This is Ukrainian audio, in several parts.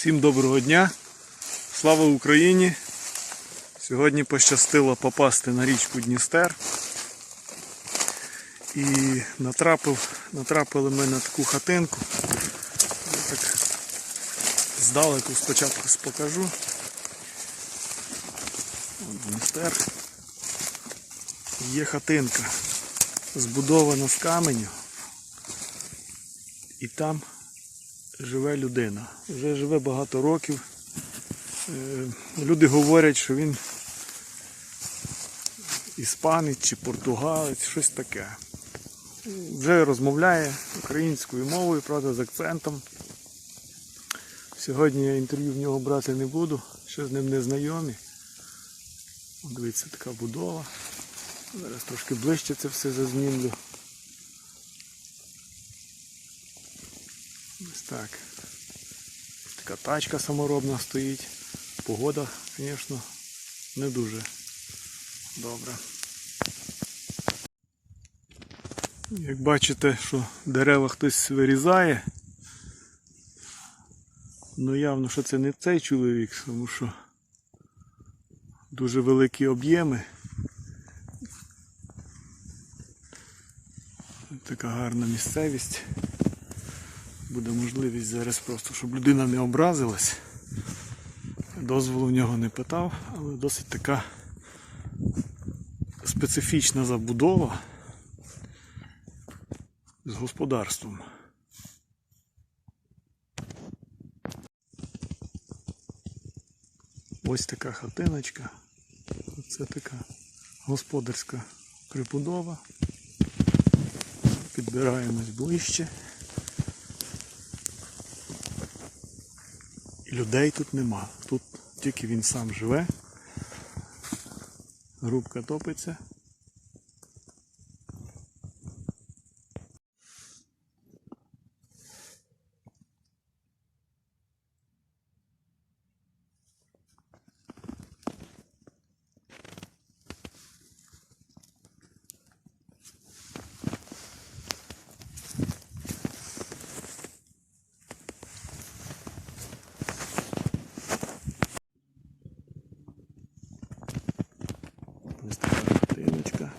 Всім доброго дня. Слава Україні! Сьогодні пощастило попасти на річку Дністер. І натрапив, натрапили ми на таку хатинку. Я так здалеку спочатку покажу. От Дністер. Є хатинка, збудована з каменю. І там живе людина. Вже живе багато років. Е, Люди говорять, що він іспанець чи португалець, щось таке. Вже розмовляє українською мовою, правда, з акцентом. Сьогодні я інтерв'ю в нього брати не буду, ще з ним не знайомі. Дивіться, така будова. Зараз трошки ближче це все зазнімлю. Ось так. Така тачка саморобна стоїть. Погода, звісно, не дуже добра. Як бачите, що дерева хтось вирізає, ну явно, що це не цей чоловік, тому що дуже великі об'єми. Така гарна місцевість буде можливість зараз просто, щоб людина не образилась. Дозволу в нього не питав, але досить така специфічна забудова з господарством. Ось така хатиночка. Це така господарська прибудова. Підбираємось ближче. Людей тут нема. Тут тільки він сам живе. Грубка топиться. Ось така хатиночка.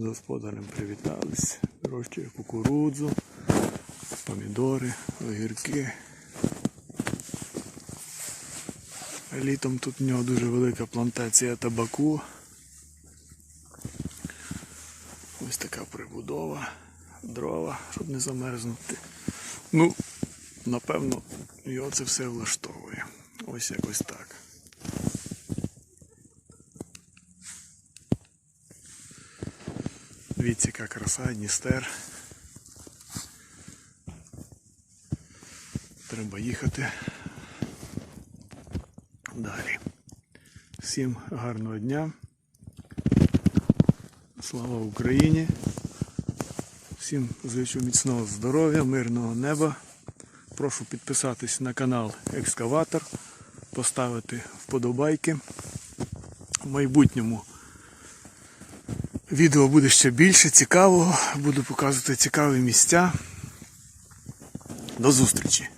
З господарем привітались. Вирощує кукурудзу, помідори, огірки. Літом тут в нього дуже велика плантація табаку. Ось така прибудова, дрова, щоб не замерзнути. Ну, напевно, його це все влаштовує. Ось якось так. Дивіться, яка краса, Дністер. Треба їхати далі. Всім гарного дня. Слава Україні. Всім зичу міцного здоров'я, мирного неба. Прошу підписатись на канал Екскаватор, поставити вподобайки. В майбутньому Відео буде ще більше цікавого. Буду показувати цікаві місця. До зустрічі!